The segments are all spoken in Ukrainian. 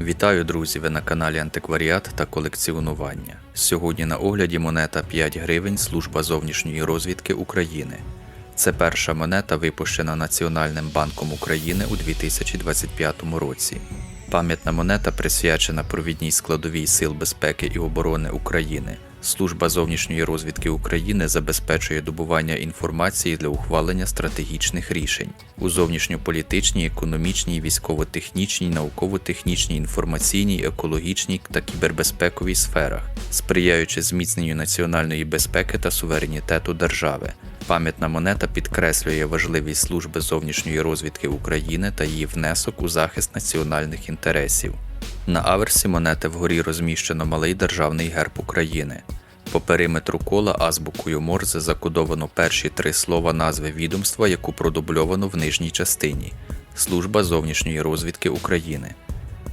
Вітаю, друзі! Ви на каналі Антикваріат та колекціонування. Сьогодні на огляді монета 5 гривень Служба зовнішньої розвідки України. Це перша монета, випущена Національним банком України у 2025 році. Пам'ятна монета присвячена провідній складовій Сил безпеки і оборони України. Служба зовнішньої розвідки України забезпечує добування інформації для ухвалення стратегічних рішень у зовнішньополітичній, економічній, військово-технічній, науково-технічній, інформаційній, екологічній та кібербезпековій сферах, сприяючи зміцненню національної безпеки та суверенітету держави. Пам'ятна монета підкреслює важливість служби зовнішньої розвідки України та її внесок у захист національних інтересів. На аверсі монети вгорі розміщено малий державний герб України. По периметру кола азбукою Морзе закодовано перші три слова назви відомства, яку продубльовано в нижній частині Служба зовнішньої розвідки України.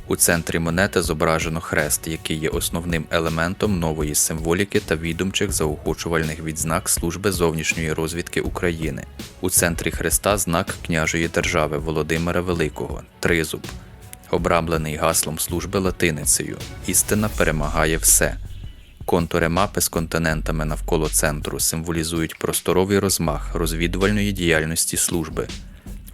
У центрі монети зображено хрест, який є основним елементом нової символіки та відомчих заохочувальних відзнак Служби зовнішньої розвідки України. У центрі хреста знак княжої держави Володимира Великого Тризуб, обрамлений гаслом служби латиницею Істина перемагає все. Контури мапи з континентами навколо центру символізують просторовий розмах розвідувальної діяльності служби.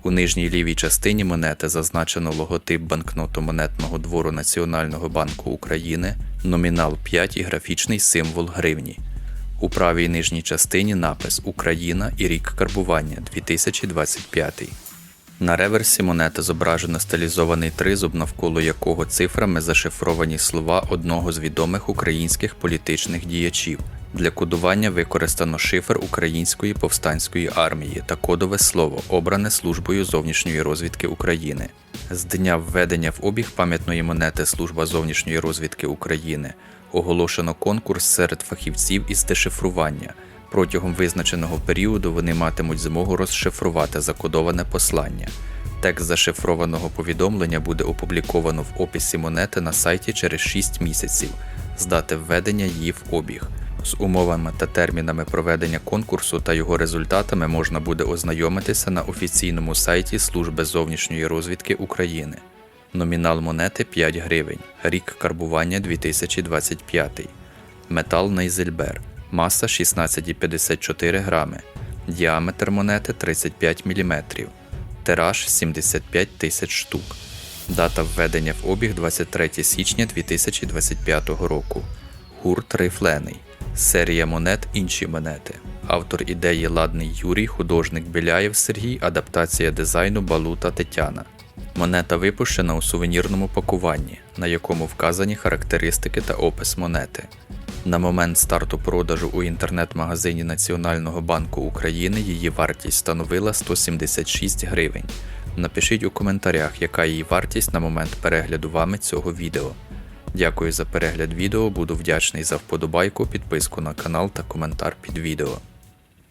У нижній лівій частині монети зазначено логотип банкноту-монетного двору Національного банку України, номінал 5 і графічний символ гривні. У правій нижній частині напис Україна і рік карбування 2025. На реверсі монети зображено стилізований тризуб, навколо якого цифрами зашифровані слова одного з відомих українських політичних діячів. Для кодування використано шифр Української повстанської армії та кодове слово, обране службою зовнішньої розвідки України. З дня введення в обіг пам'ятної монети Служба зовнішньої розвідки України оголошено конкурс серед фахівців із дешифрування. Протягом визначеного періоду вони матимуть змогу розшифрувати закодоване послання. Текст зашифрованого повідомлення буде опубліковано в описі монети на сайті через 6 місяців з дати введення її в обіг. З умовами та термінами проведення конкурсу та його результатами можна буде ознайомитися на офіційному сайті Служби зовнішньої розвідки України. Номінал монети 5 гривень. Рік карбування 2025. Метал Нейзельбер. Маса 16,54 грами. Діаметр монети 35 мм. Тираж 75 тисяч штук. Дата введення в обіг 23 січня 2025 року. Гурт рифлений. Серія монет інші монети. Автор ідеї Ладний Юрій, художник Біляєв Сергій, адаптація дизайну Балута Тетяна. Монета випущена у сувенірному пакуванні, на якому вказані характеристики та опис монети. На момент старту продажу у інтернет-магазині Національного банку України її вартість становила 176 гривень. Напишіть у коментарях, яка її вартість на момент перегляду вами цього відео. Дякую за перегляд відео, буду вдячний за вподобайку, підписку на канал та коментар під відео.